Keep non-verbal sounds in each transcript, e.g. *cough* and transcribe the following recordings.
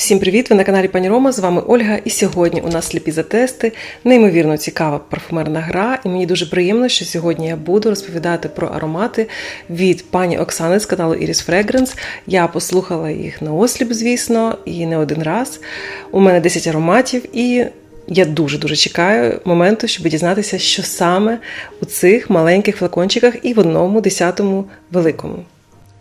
Всім привіт! Ви на каналі Пані Рома. З вами Ольга. І сьогодні у нас сліпі затести, неймовірно цікава парфумерна гра. І мені дуже приємно, що сьогодні я буду розповідати про аромати від пані Оксани з каналу Iris Fragrance. Я послухала їх на осліп, звісно, і не один раз. У мене 10 ароматів, і я дуже дуже чекаю моменту, щоб дізнатися, що саме у цих маленьких флакончиках і в одному десятому великому.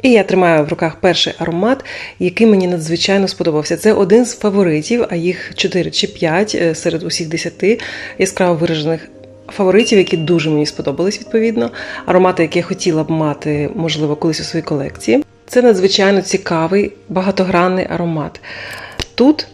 І я тримаю в руках перший аромат, який мені надзвичайно сподобався. Це один з фаворитів, а їх 4 чи 5 е, серед усіх 10 яскраво виражених фаворитів, які дуже мені сподобались відповідно. Аромати, які я хотіла б мати, можливо, колись у своїй колекції. Це надзвичайно цікавий багатогранний аромат. Тут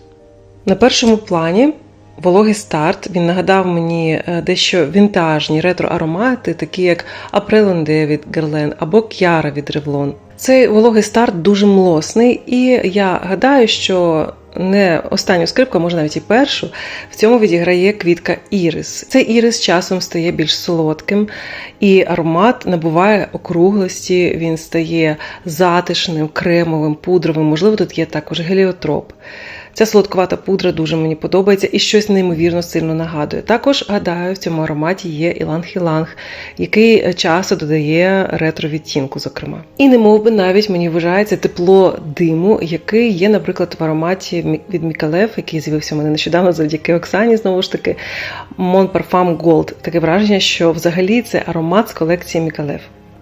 на першому плані. Вологий старт він нагадав мені е, дещо вінтажні ретро-аромати, такі як Апрелонде від Герлен або К'яра від Ревлон. Цей вологий старт дуже млосний, і я гадаю, що не останню скрипку, а може навіть і першу, в цьому відіграє квітка ірис. Цей ірис часом стає більш солодким, і аромат набуває округлості, він стає затишним, кремовим, пудровим. Можливо, тут є також геліотроп. Ця солодкувата пудра дуже мені подобається і щось неймовірно сильно нагадує. Також, гадаю, в цьому ароматі є іланг-іланг, який часто додає ретро-відтінку, зокрема. І не мов би навіть мені вважається тепло диму, який є, наприклад, в ароматі від Мікалев, який з'явився у мене нещодавно завдяки Оксані, знову ж таки, Mon Parfum Gold. Таке враження, що взагалі це аромат з колекції Мікалев.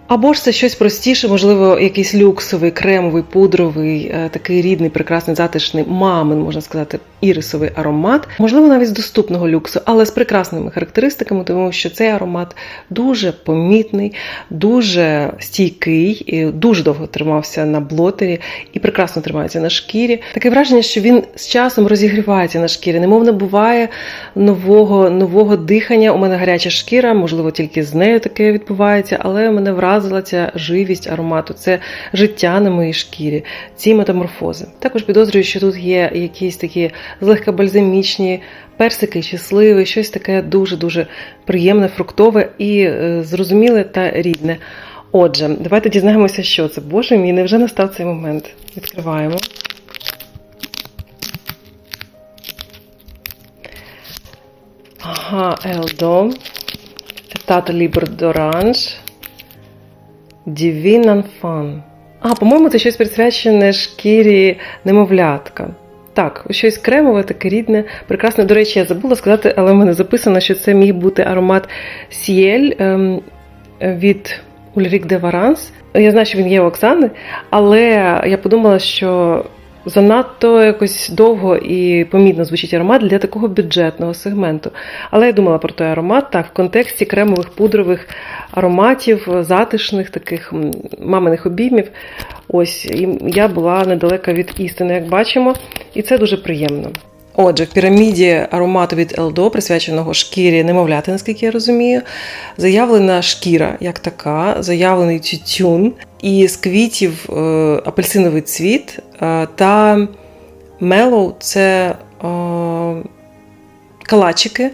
Або ж це щось простіше, можливо, якийсь люксовий, кремовий, пудровий, е, такий рідний, прекрасний, затишний, мамин, можна сказати, ірисовий аромат, можливо, навіть з доступного люксу, але з прекрасними характеристиками, тому що цей аромат дуже помітний, дуже стійкий, і дуже довго тримався на блотері і прекрасно тримається на шкірі. Таке враження, що він з часом розігрівається на шкірі, немов набуває нового, нового дихання. У мене гаряча шкіра, можливо, тільки з нею таке відбувається, але мене вразила ця живість аромату, це життя на моїй шкірі, ці метаморфози. Також підозрюю, що тут є якісь такі злегка бальзамічні персики чи сливи, щось таке дуже-дуже приємне, фруктове і е, зрозуміле та рідне. Отже, давайте дізнаємося, що це. Боже мій, невже настав цей момент? Відкриваємо. Ага, Елдо. Тата Лібр d'Orange. Divine Enfant. А, по-моєму, це щось присвячене шкірі немовлятка. Так, щось кремове, таке рідне, прекрасне. До речі, я забула сказати, але в мене записано, що це міг бути аромат Сіель ем, від Ульрік де Варанс. Я знаю, що він є у Оксани, але я подумала, що занадто якось довго і помітно звучить аромат для такого бюджетного сегменту. Але я думала про той аромат так, в контексті кремових пудрових ароматів, затишних, таких маминих обіймів. Ось, і я була недалека від істини, як бачимо, і це дуже приємно. Отже, в піраміді аромату від Елдо, присвяченого шкірі немовляти, наскільки я розумію, заявлена шкіра як така, заявлений тютюн, і з квітів е, апельсиновий цвіт е, та мелоу це е, калачики.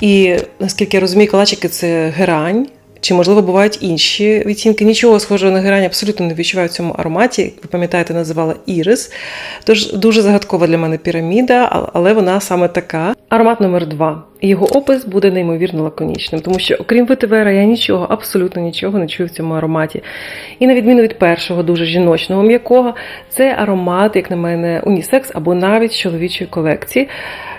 І наскільки я розумію, калачики це герань. Чи, можливо, бувають інші відтінки? Нічого схожого на герань абсолютно не відчуваю в цьому ароматі. Ви пам'ятаєте, називала Ірис. Тож дуже загадкова для мене піраміда, але вона саме така. Аромат номер два. Його опис буде неймовірно лаконічним, тому що, окрім ветивера, я нічого, абсолютно нічого не чую в цьому ароматі. І на відміну від першого, дуже жіночного м'якого, це аромат, як на мене, унісекс або навіть чоловічої колекції.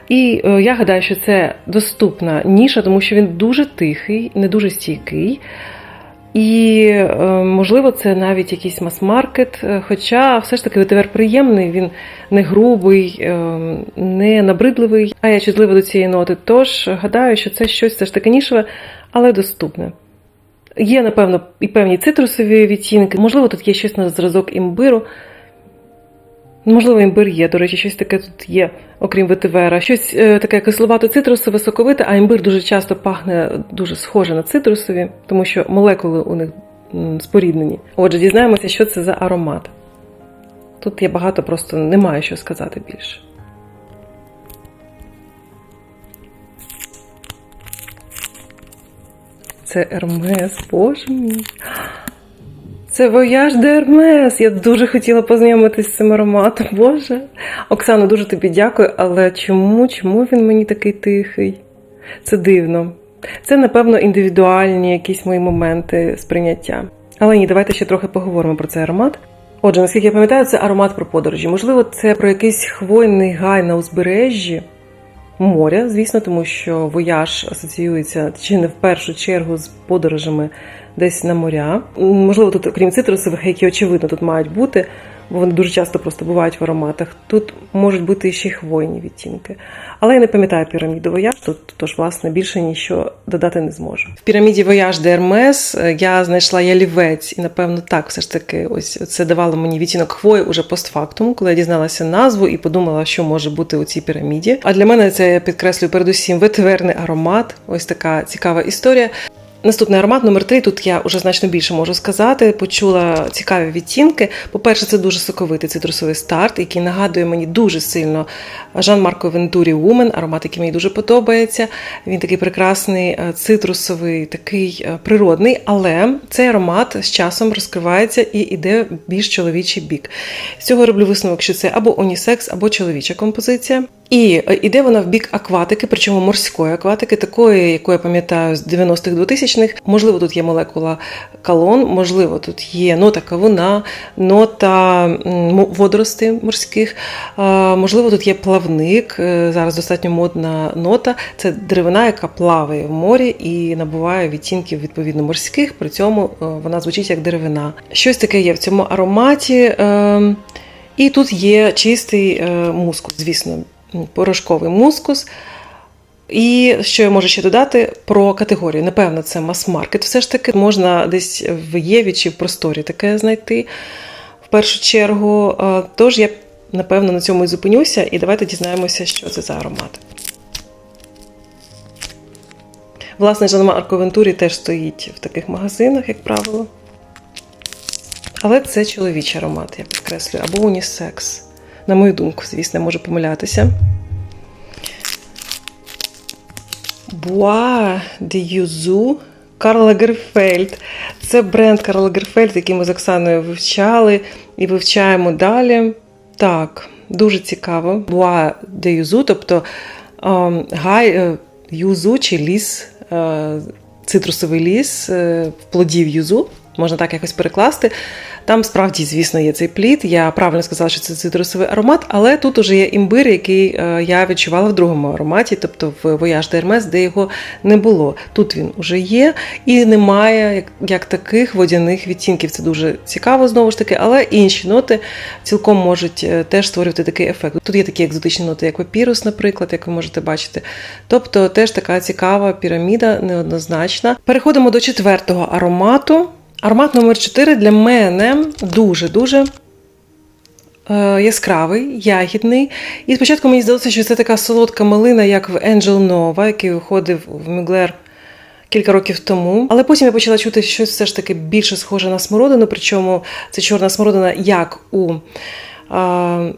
І е, я гадаю, що це доступна ніша, тому що він дуже тихий, не дуже стійкий. І, е, можливо, це навіть якийсь мас-маркет. Е, хоча все ж таки ветивер приємний, він не грубий, не набридливий, а я чутлива до цієї ноти. Тож гадаю, що це щось все ж таки нішеве, але доступне. Є, напевно, і певні цитрусові відтінки, можливо, тут є щось на зразок імбиру. Можливо, імбир є, до речі, щось таке тут є, окрім ветивера. Щось е, таке кисловато цитрусове, соковите, а імбир дуже часто пахне дуже схоже на цитрусові, тому що молекули у них споріднені. Отже, дізнаємося, що це за аромат. Тут я багато просто не маю що сказати більше. Це Ермес, боже мій. Це Voyage d'Hermes. Я дуже хотіла познайомитися з цим ароматом. *laughs* Боже. Оксано, дуже тобі дякую, але чому, чому він мені такий тихий? Це дивно. Це, напевно, індивідуальні якісь мої моменти сприйняття. Але ні, давайте ще трохи поговоримо про цей аромат. Отже, наскільки я пам'ятаю, це аромат про подорожі. Можливо, це про якийсь хвойний гай на узбережжі моря, звісно, тому що вояж асоціюється чи не в першу чергу з подорожами десь на моря. Можливо, тут, крім цитрусових, які очевидно тут мають бути, бо вони дуже часто просто бувають в ароматах. Тут можуть бути ще й хвойні відтінки. Але я не пам'ятаю піраміду вояж, тут тож, власне, більше нічого додати не зможу. В піраміді Вояж де Ермес я знайшла ялівець, і напевно так, все ж таки, ось це давало мені відтінок хвої уже постфактум, коли я дізналася назву і подумала, що може бути у цій піраміді. А для мене це я підкреслюю передусім ветиверний аромат. Ось така цікава історія. Наступний аромат номер 3 Тут я вже значно більше можу сказати. Почула цікаві відтінки. По-перше, це дуже соковитий цитрусовий старт, який нагадує мені дуже сильно Жан-Марко Вентурі Woman, аромат, який мені дуже подобається. Він такий прекрасний, е, цитрусовий, такий е, природний, але цей аромат з часом розкривається і йде більш чоловічий бік. З цього роблю висновок, що це або унісекс, або чоловіча композиція. І е, іде вона в бік акватики, причому морської акватики, такої, яку я пам'ятаю з 90-х 2000-х. Можливо, тут є молекула калон, можливо, тут є нота кавуна, нота м, водоростей морських, можливо, тут є плавник. е, Зараз достатньо модна нота. Це деревина, яка плаває в морі і набуває відтінків відповідно морських. При цьому е, вона звучить як деревина. Щось таке є в цьому ароматі. ем, І тут є чистий мускус, звісно, порошковий мускус. І що я можу ще додати про категорію? Напевно, це мас-маркет. Все ж таки можна десь в Єві чи в просторі таке знайти в першу чергу. Е, Тож я напевно на цьому і зупинюся, і давайте дізнаємося, що це за аромат. Власне, Жан-Марко Вентурі теж стоїть в таких магазинах, як правило. Але це чоловічий аромат, я підкреслюю, або унісекс. На мою думку, звісно, можу помилятися. Буа де Юзу Карл Лагерфельд. Це бренд Карл Лагерфельд, який ми з Оксаною вивчали і вивчаємо далі. Так, дуже цікаво. Буа де Юзу, тобто ем, гай е, юзу чи ліс, е, цитрусовий ліс е, плодів юзу. Можна так якось перекласти. Там справді, звісно, є цей плід. Я правильно сказала, що це цитрусовий аромат, але тут уже є імбир, який е, я відчувала в другому ароматі, тобто в Voyage d'Hermes, де його не було. Тут він уже є і немає як, таких водяних відтінків. Це дуже цікаво знову ж таки, але інші ноти цілком можуть е, теж створювати такий ефект. Тут є такі екзотичні ноти, як папірус, наприклад, як ви можете бачити. Тобто теж така цікава піраміда, неоднозначна. Переходимо до четвертого аромату. Аромат номер 4 для мене дуже-дуже е, яскравий, ягідний. І спочатку мені здалося, що це така солодка малина, як в Angel Nova, який виходив в Мюглер кілька років тому. Але потім я почала чути щось все ж таки більше схоже на смородину, причому це чорна смородина, як у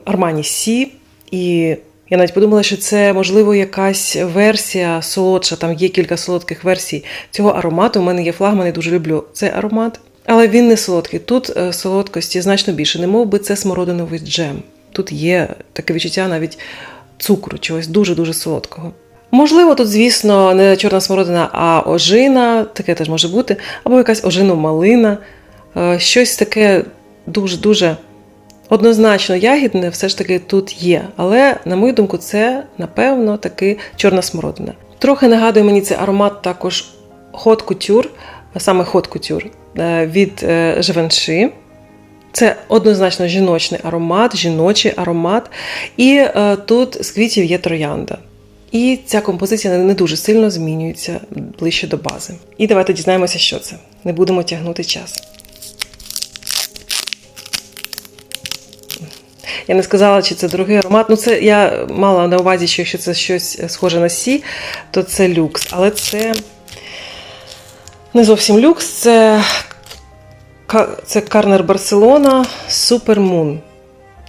Армані Сі. І я навіть подумала, що це можливо якась версія солодша. Там є кілька солодких версій цього аромату. У мене є флагман, я дуже люблю цей аромат. Але він не солодкий. Тут е, солодкості значно більше, не мов би це смородиновий джем. Тут є таке відчуття навіть цукру, чогось дуже-дуже солодкого. Можливо, тут, звісно, не чорна смородина, а ожина, таке теж може бути, або якась ожину-малина, Е, щось таке дуже-дуже однозначно ягідне все ж таки тут є. Але, на мою думку, це, напевно, таки чорна смородина. Трохи нагадує мені цей аромат також Hot Couture, саме Hot Couture е, від Givenchy. Це однозначно жіночний аромат, жіночий аромат. І е, тут з квітів є троянда. І ця композиція не дуже сильно змінюється ближче до бази. І давайте дізнаємося, що це. Не будемо тягнути час. Я не сказала, чи це дорогий аромат. Ну, це я мала на увазі, що якщо це щось схоже на сі, то це люкс. Але це не зовсім люкс, це, це Карнер Барселона Moon.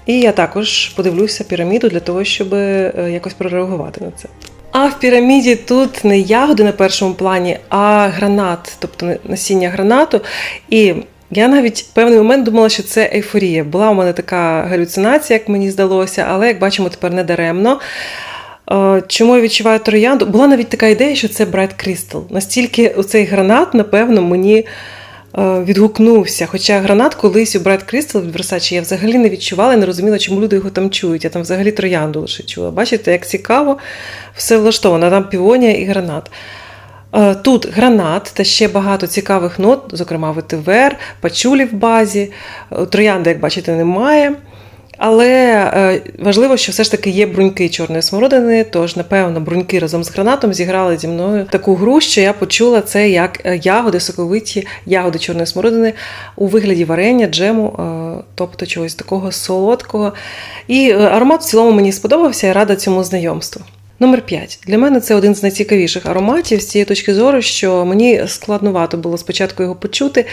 І я також подивлюся піраміду для того, щоб е, якось прореагувати на це. А в піраміді тут не ягоди на першому плані, а гранат, тобто насіння гранату. І Я навіть в певний момент думала, що це ейфорія. Була у мене така галюцинація, як мені здалося, але як бачимо, тепер не даремно. Е, Чому я відчуваю троянду? Була навіть така ідея, що це Bright Crystal. Настільки цей гранат, напевно, мені е, відгукнувся. Хоча гранат колись у Bright Crystal від Versace я взагалі не відчувала і не розуміла, чому люди його там чують. Я там взагалі троянду лише чула. Бачите, як цікаво, все влаштовано. Там півонія і гранат. Е, Тут гранат та ще багато цікавих нот, зокрема ветивер, пачулі в базі. Е, Троянди, як бачите, немає. Але е, важливо, що все ж таки є бруньки чорної смородини. Тож, напевно, бруньки разом з гранатом зіграли зі мною таку гру, що я почула це як ягоди, соковиті ягоди чорної смородини у вигляді варення, джему, тобто чогось такого солодкого. І аромат в цілому мені сподобався, я рада цьому знайомству. Номер 5. Для мене це один з найцікавіших ароматів з цієї точки зору, що мені складнувато було спочатку його почути.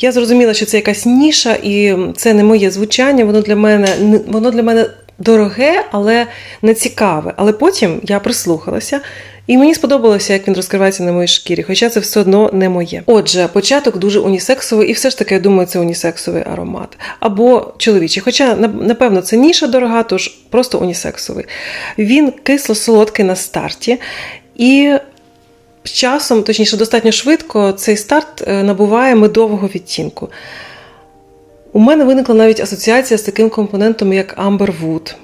Я зрозуміла, що це якась ніша, і це не моє звучання. Воно для мене воно для мене дороге, але не цікаве. Але потім я прислухалася. І мені сподобалося, як він розкривається на моїй шкірі, хоча це все одно не моє. Отже, початок дуже унісексовий, і все ж таки я думаю, це унісексовий аромат. Або чоловічий. Хоча, напевно, це ніша дорога, тож просто унісексовий. Він кисло-солодкий на старті. І з часом, точніше, достатньо швидко, цей старт набуває медового відтінку. У мене виникла навіть асоціація з таким компонентом, як Amberwood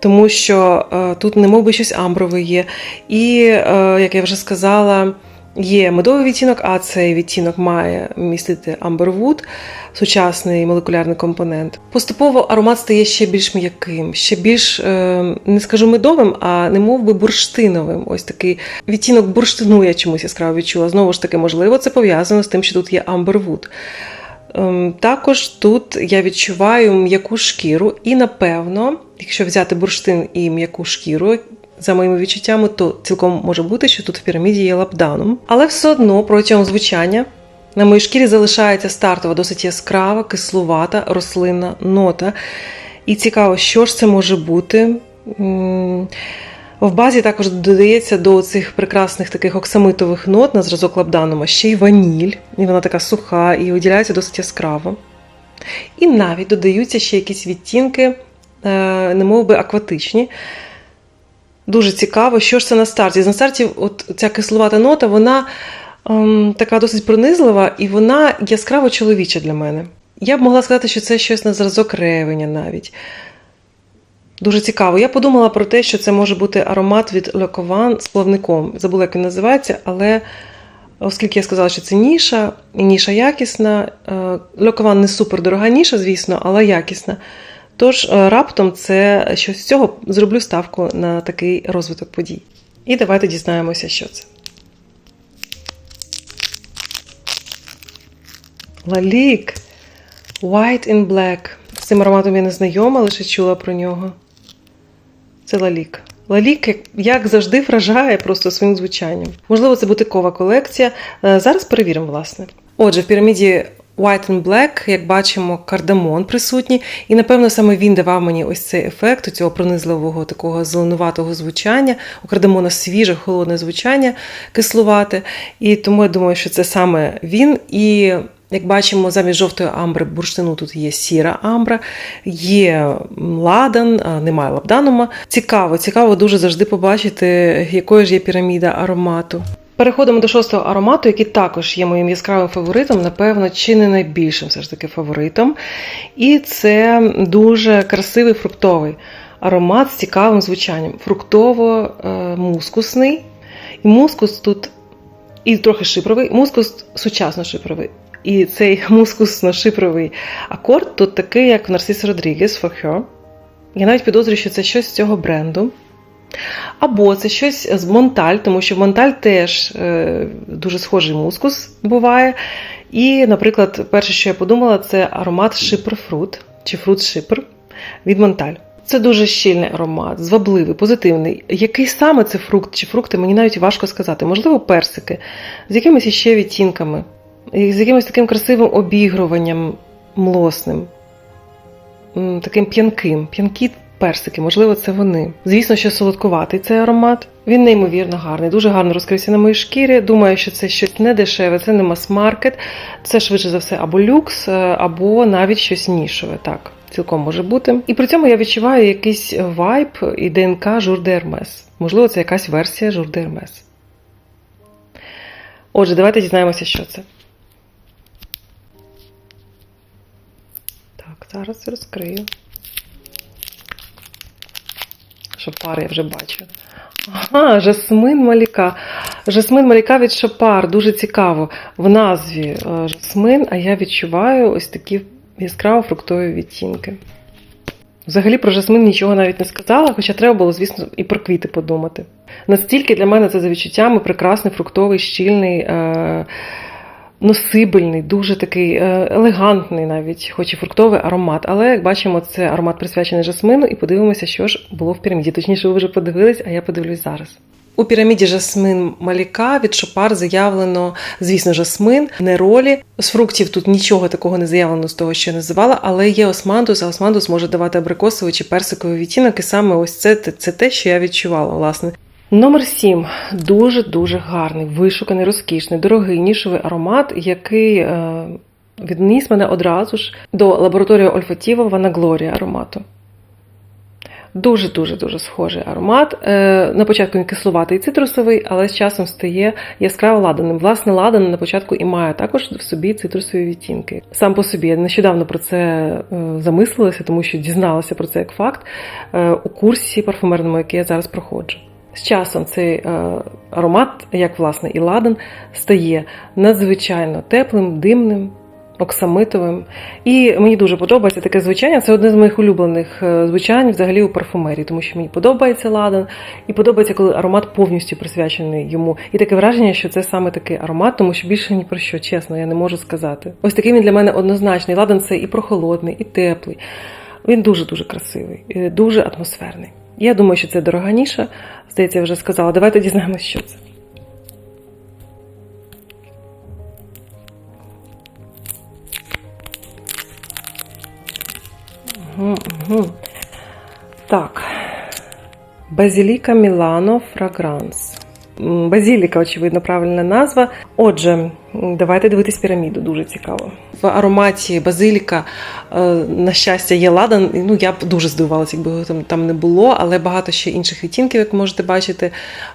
тому що е, тут немов би щось амброве є. І, е, як я вже сказала, є медовий відтінок, а цей відтінок має містити Amberwood, сучасний молекулярний компонент. Поступово аромат стає ще більш м'яким, ще більш, е, не скажу медовим, а немов би бурштиновим. Ось такий відтінок бурштину я чомусь яскраво відчула. Знову ж таки, можливо, це пов'язано з тим, що тут є Amberwood. Також тут я відчуваю м'яку шкіру, і, напевно, якщо взяти бурштин і м'яку шкіру, за моїми відчуттями, то цілком може бути, що тут в піраміді є лапданом. Але все одно протягом звучання на моїй шкірі залишається стартова, досить яскрава, кислувата рослинна нота. І цікаво, що ж це може бути. В базі також додається до цих прекрасних таких оксамитових нот на зразок лабданума ще й ваніль, і вона така суха і виділяється досить яскраво. І навіть додаються ще якісь відтінки, немов би акватичні. Дуже цікаво, що ж це на старті. На старті от ця кисловата нота, вона ем, така досить пронизлива і вона яскраво чоловіча для мене. Я б могла сказати, що це щось на зразок ревеня навіть. Дуже цікаво. Я подумала про те, що це може бути аромат від Льокован з плавником. Забула, як він називається, але оскільки я сказала, що це ніша, і ніша якісна, Льокован не супер дорога ніша, звісно, але якісна. Тож раптом це щось з цього зроблю ставку на такий розвиток подій. І давайте дізнаємося, що це. Лалік White in Black. З цим ароматом я не знайома, лише чула про нього. Це лалік. Лалік, як завжди, вражає просто своїм звучанням. Можливо, це бутикова колекція. Зараз перевіримо, власне. Отже, в піраміді White and Black, як бачимо, кардамон присутній, і, напевно, саме він давав мені ось цей ефект цього пронизливого такого зеленуватого звучання. У кардамона свіже, холодне звучання, кислувате. І тому я думаю, що це саме він. І як бачимо, замість жовтої амбри бурштину тут є сіра амбра, є ладан, немає лабданума. Цікаво, цікаво дуже завжди побачити, якою ж є піраміда аромату. Переходимо до шостого аромату, який також є моїм яскравим фаворитом, напевно, чи не найбільшим все ж таки фаворитом. І це дуже красивий фруктовий аромат з цікавим звучанням. Фруктово-мускусний. І мускус тут і трохи шипровий, мускус сучасно шипровий. І цей мускусно-шипровий акорд тут такий, як в Нарсіс Родрігес For Her. Я навіть підозрюю, що це щось з цього бренду. Або це щось з Монталь, тому що Монталь теж е, дуже схожий мускус буває. І, наприклад, перше, що я подумала, це аромат шипр-фрут чи фрут-шипр від Монталь. Це дуже щільний аромат, звабливий, позитивний. Який саме це фрукт чи фрукти, мені навіть важко сказати. Можливо, персики, з якимись іще відтінками, з якимось таким красивим обігруванням млосним, таким п'янким, п'янкі персики, можливо, це вони. Звісно, що солодкуватий цей аромат. Він неймовірно гарний, дуже гарно розкрився на моїй шкірі. Думаю, що це щось не дешеве, це не мас-маркет, це швидше за все або люкс, е, або навіть щось нішове. Так, цілком може бути. І при цьому я відчуваю якийсь вайб і ДНК Жур Ермес. Можливо, це якась версія Жур Ермес. Отже, давайте дізнаємося, що це. Зараз розкрию. Шопар я вже бачу. Ага, жасмин маліка. Жасмин маліка від шопар. Дуже цікаво. В назві е, жасмин, а я відчуваю ось такі яскраво фруктові відтінки. Взагалі про жасмин нічого навіть не сказала, хоча треба було, звісно, і про квіти подумати. Настільки для мене це за відчуттями прекрасний фруктовий, щільний. Е- носибельний, дуже такий е, елегантний, навіть, хоч і фруктовий аромат. Але, як бачимо, це аромат присвячений жасмину, і подивимося, що ж було в піраміді. Точніше, ви вже подивились, а я подивлюсь зараз. У піраміді жасмин маліка від шопар заявлено, звісно, жасмин, не ролі. З фруктів тут нічого такого не заявлено з того, що я називала, але є османдус, а османдус може давати абрикосовий чи персиковий відтінок, і саме ось це, це те, що я відчувала, власне. Номер 7. Дуже-дуже гарний, вишуканий, розкішний, дорогий нішовий аромат, який е, відніс мене одразу ж до лабораторії Ольфатіва Ванаглорія аромату. Дуже-дуже дуже схожий аромат. Е, на початку він кислуватий цитрусовий, але з часом стає яскраво ладаним. Власне, ладан на початку і має також в собі цитрусові відтінки. Сам по собі я нещодавно про це е, замислилася, тому що дізналася про це як факт у курсі парфумерному, який я зараз проходжу. З часом цей е, аромат, як власне і ладан, стає надзвичайно теплим, димним, оксамитовим. І мені дуже подобається таке звучання. Це одне з моїх улюблених е, звучань взагалі у парфумерії, тому що мені подобається ладан, і подобається, коли аромат повністю присвячений йому. І таке враження, що це саме такий аромат, тому що більше ні про що, чесно, я не можу сказати. Ось такий він для мене однозначний. Ладан це і прохолодний, і теплий. Він дуже-дуже красивий, дуже атмосферний. Я думаю, що це дорога ніша. Здається, я вже сказала. Давайте дізнаємося, що це. Угу. Так. Базіліка Мілано Фрагранс. Базіліка, очевидно, правильна назва. Отже, давайте дивитись піраміду, дуже цікаво. В ароматі базиліка, е, на щастя, є ладан. Ну, я б дуже здивувалася, якби його там, там не було, але багато ще інших відтінків, як можете бачити.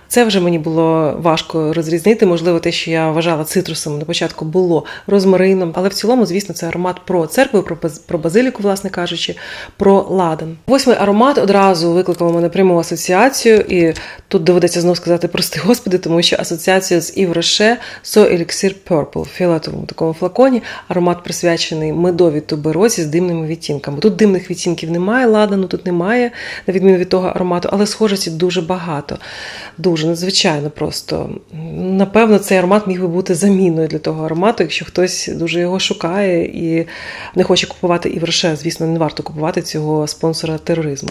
Це вже мені було важко розрізнити. Можливо, те, що я вважала цитрусом на початку, було розмарином. Але в цілому, звісно, це аромат про церкву, про базиліку, власне кажучи, про ладан. Восьмий аромат одразу викликав у мене пряму асоціацію, і тут доведеться знову сказати прости *laughs* господи, тому що асоціація з Ів Роше So Elixir Purple в фіолетовому такому флаконі. Аромат присвячений медовій туберозі з димними відтінками. Тут димних відтінків немає, ладану тут немає, на відміну від того аромату, але схожості дуже багато. Дуже надзвичайно просто. Напевно, цей аромат міг би бути заміною для того аромату, якщо хтось дуже його шукає і не хоче купувати і в Роше, звісно, не варто купувати цього спонсора тероризму.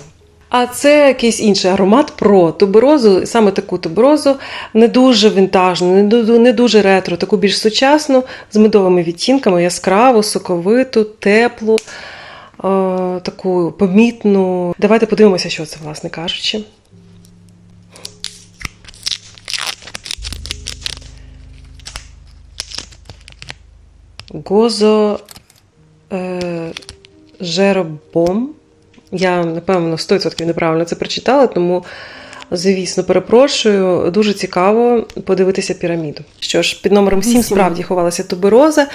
А це якийсь інший аромат про туберозу, саме таку туберозу, не дуже вінтажну, не дуже ретро, таку більш сучасну, з медовими відтінками, яскраву, соковиту, теплу, е, таку помітну. Давайте подивимося, що це, власне кажучи. Гозо е, Жеробом. Я, напевно, 100% неправильно це прочитала, тому, звісно, перепрошую, дуже цікаво подивитися піраміду. Що ж, під номером 7 справді ховалася тубероза,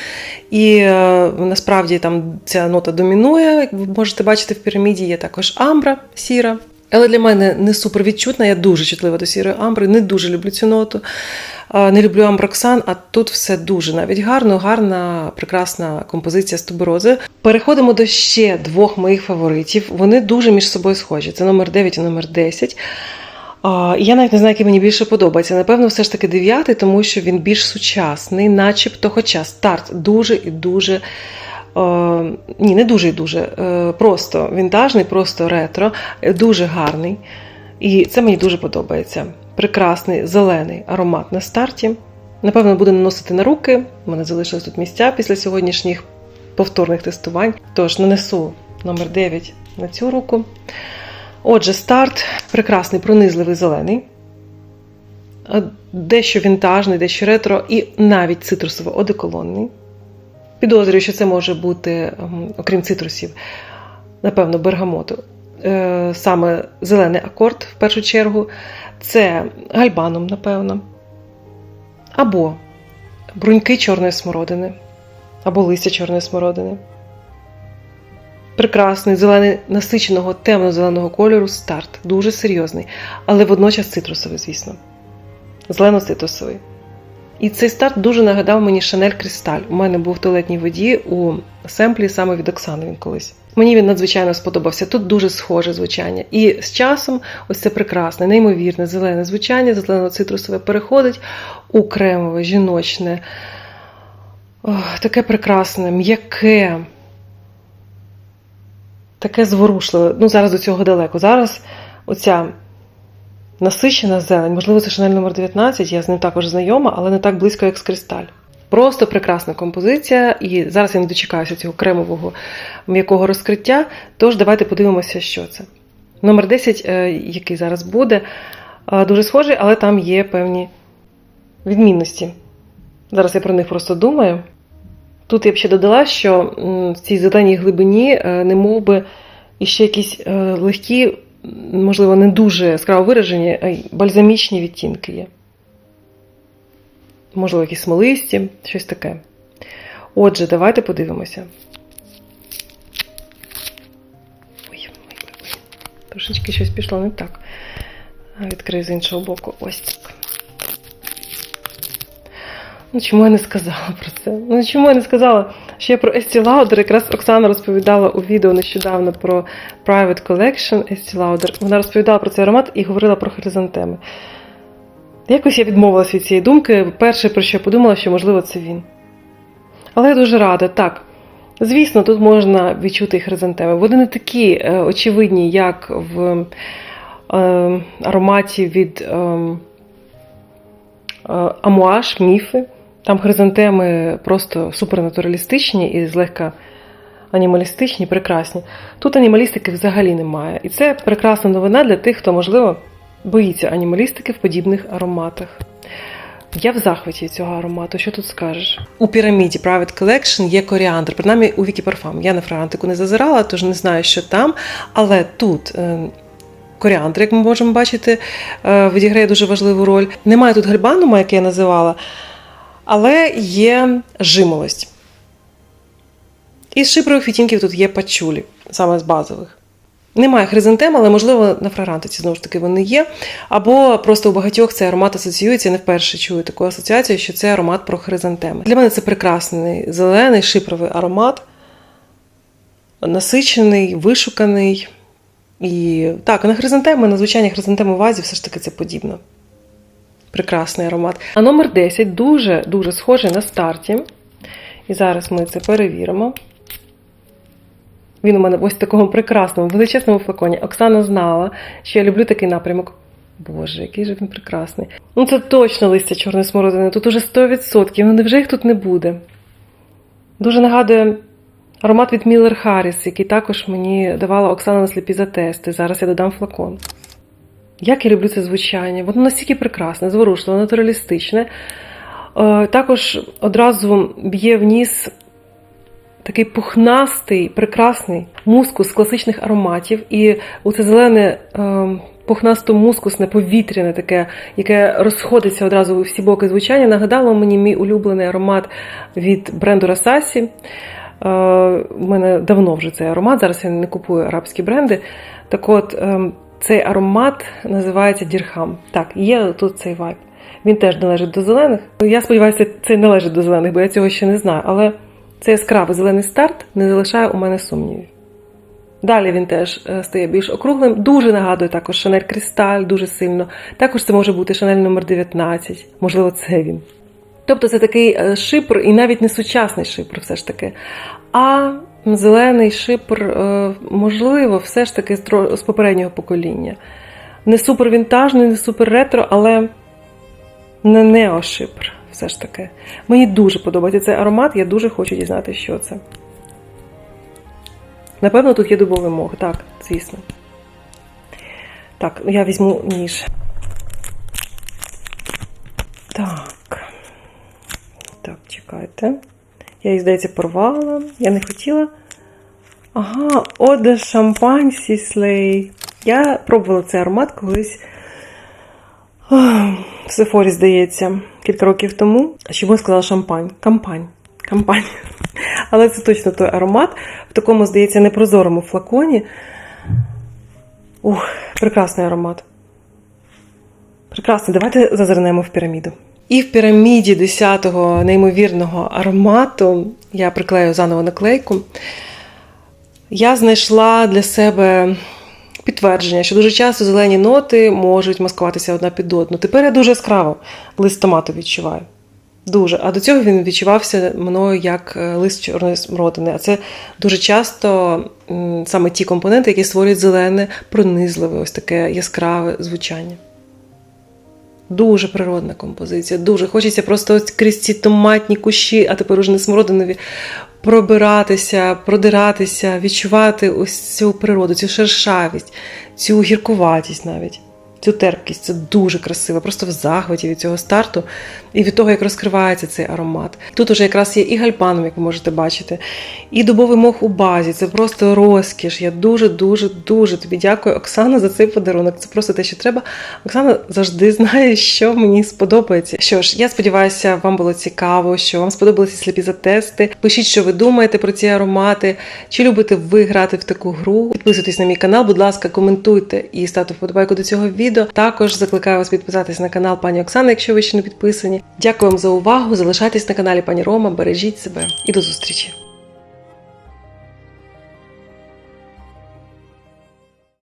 і е, насправді там ця нота домінує. Як ви можете бачити, в піраміді є також амбра сіра. Але для мене не супер відчутна, я дуже чутлива до сірої амбри, не дуже люблю цю ноту. Не люблю амброксан, а тут все дуже навіть гарно, гарна, прекрасна композиція з туберози. Переходимо до ще двох моїх фаворитів. Вони дуже між собою схожі. Це номер 9 і номер 10. Я навіть не знаю, який мені більше подобається. Напевно, все ж таки дев'ятий, тому що він більш сучасний, начебто, хоча старт дуже і дуже. О, ні, не дуже і дуже. Е, просто вінтажний, просто ретро, дуже гарний. І це мені дуже подобається прекрасний зелений аромат на старті. Напевно, буду наносити на руки. У мене залишились тут місця після сьогоднішніх повторних тестувань. Тож нанесу номер 9 на цю руку. Отже, старт прекрасний, пронизливий зелений, дещо вінтажний, дещо ретро і навіть цитрусово-одеколонний. Підозрюю, що це може бути, ем, окрім цитрусів, напевно, бергамоту. Е, Саме зелений акорд в першу чергу. Це гальбаном, напевно. Або бруньки чорної смородини, або листя чорної смородини. Прекрасний, зелений, насиченого темно-зеленого кольору старт. Дуже серйозний, але водночас цитрусовий, звісно. Зелено-цитрусовий. І цей старт дуже нагадав мені Шанель Кристаль. У мене був в туалетній воді у семплі саме від Оксани він колись. Мені він надзвичайно сподобався. Тут дуже схоже звучання. І з часом ось це прекрасне, неймовірне зелене звучання, зелено-цитрусове переходить у кремове, жіночне, Ох, таке прекрасне, м'яке, таке зворушливе. Ну, зараз до цього далеко. Зараз оця насичена зелень, можливо, це Шанель номер 19, я з ним також знайома, але не так близько, як з кристаль. Просто прекрасна композиція, і зараз я не дочекаюся цього кремового м'якого розкриття. Тож давайте подивимося, що це. Номер 10, е, який зараз буде, е, дуже схожий, але там є певні відмінності. Зараз я про них просто думаю. Тут я б ще додала, що в цій зеленій глибині, е, не мов би, іще якісь легкі, можливо, не дуже яскраво виражені, бальзамічні відтінки є. Можливо, якісь смолисті, щось таке. Отже, давайте подивимося. Ой, ой, ой. Трошечки щось пішло не так. Відкрию з іншого боку. Ось так. Ну, чому я не сказала про це? Ну, чому я не сказала? Ще про Estee Lauder. Якраз Оксана розповідала у відео нещодавно про Private Collection Estee Lauder. Вона розповідала про цей аромат і говорила про хризантеми. Якось я відмовилась від цієї думки. Перше, про що я подумала, що можливо це він. Але я дуже рада, так. Звісно, тут можна відчути хризантеми. Вони не такі е, очевидні, як в е, ароматі від е, е, Амуаш, міфи. Там хризантеми просто супернатуралістичні і злегка анімалістичні, прекрасні. Тут анімалістики взагалі немає. І це прекрасна новина для тих, хто, можливо, боїться анімалістики в подібних ароматах. Я в захваті цього аромату. Що тут скажеш? У піраміді Private Collection є коріандр, принаймні у Вікі Парфам. Я на фрагрантику не зазирала, тож не знаю, що там. Але тут е, коріандр, як ми можемо бачити, е, відіграє дуже важливу роль. Немає тут гальбанума, яке я називала, але є жимолость. Із шипрових відтінків тут є пачулі, саме з базових. Немає хризантем, але можливо на фрагрантиці знову ж таки вони є. Або просто у багатьох цей аромат асоціюється. Я не вперше чую таку асоціацію, що це аромат про хризантеми. Для мене це прекрасний зелений шипровий аромат, насичений, вишуканий. І так, на хризантеми, на звичайні хризантеми вазі все ж таки це подібно. Прекрасний аромат. А номер 10 дуже-дуже схожий на старті. І зараз ми це перевіримо. Він у мене ось в такому прекрасному, величезному флаконі. Оксана знала, що я люблю такий напрямок. Боже, який же він прекрасний. Ну це точно листя чорної смородини. Тут уже 100%. Ну невже їх тут не буде? Дуже нагадує аромат від Міллер Харріс, який також мені давала Оксана на сліпі за тести. Зараз я додам флакон. Як я люблю це звучання. Воно настільки прекрасне, зворушливе, натуралістичне. Е, Також одразу б'є в ніс такий пухнастий, прекрасний мускус класичних ароматів. І оце зелене е, пухнасто-мускусне повітряне таке, яке розходиться одразу у всі боки звучання, нагадало мені мій улюблений аромат від бренду Расасі. Е, У мене давно вже цей аромат, зараз я не купую арабські бренди. Так от, е, цей аромат називається Дірхам. Так, є тут цей вайб. Він теж належить до зелених. Я сподіваюся, це належить до зелених, бо я цього ще не знаю. Але цей яскравий зелений старт не залишає у мене сумнівів. Далі він теж е, стає більш округлим. Дуже нагадує також Шанель Кристаль, дуже сильно. Також це може бути Шанель номер 19 можливо, це він. Тобто це такий е, шипр, і навіть не сучасний шипр, все ж таки. А зелений шипр, е, можливо, все ж таки з попереднього покоління. Не супер вінтажний, не супер ретро, але не неошипр, все ж таки. Мені дуже подобається цей аромат, я дуже хочу дізнатися, що це. Напевно, тут є дубовий мох, так, звісно. Так, ну я візьму ніж. Так. Так, чекайте. Я її, здається, порвала. Я не хотіла. Ага, оде шампань сіслей. Я пробувала цей аромат колись в Сефорі, здається, кілька років тому. Чому я сказала шампань? Кампань. Кампань. Але це точно той аромат в такому, здається, непрозорому флаконі. Ух, прекрасний аромат. Прекрасно, давайте зазирнемо в піраміду. І в піраміді 10-го неймовірного аромату я приклею заново наклейку. Я знайшла для себе підтвердження, що дуже часто зелені ноти можуть маскуватися одна під одну. Тепер я дуже яскраво лист томату відчуваю. Дуже. А до цього він відчувався мною як е, лист чорної смородини. А це дуже часто саме ті компоненти, які створюють зелене, пронизливе, ось таке яскраве звучання. Дуже природна композиція. Дуже хочеться просто ось крізь ці томатні кущі, а тепер уже не смородинові, пробиратися, продиратися, відчувати ось цю природу, цю шершавість, цю гіркуватість навіть, цю терпкість. Це дуже красиво, просто в захваті від цього старту і від того, як розкривається цей аромат. Тут уже якраз є і гальпаном, як ви можете бачити, і дубовий мох у базі. Це просто розкіш. Я дуже, дуже, тобі дякую, Оксана, за цей подарунок. Це просто те, що треба. Оксана завжди знає, що мені сподобається. Що ж, я сподіваюся, вам було цікаво, що вам сподобалися сліпі затести. Пишіть, що ви думаєте про ці аромати, чи любите ви грати в таку гру. Підписуйтесь на мій канал, будь ласка, коментуйте і ставте вподобайку до цього відео. Також закликаю вас підписатись на канал пані Оксани, якщо ви ще не підписані. Дякую вам за увагу. Залишайтесь на каналі пані Рома, бережіть себе і до зустрічі!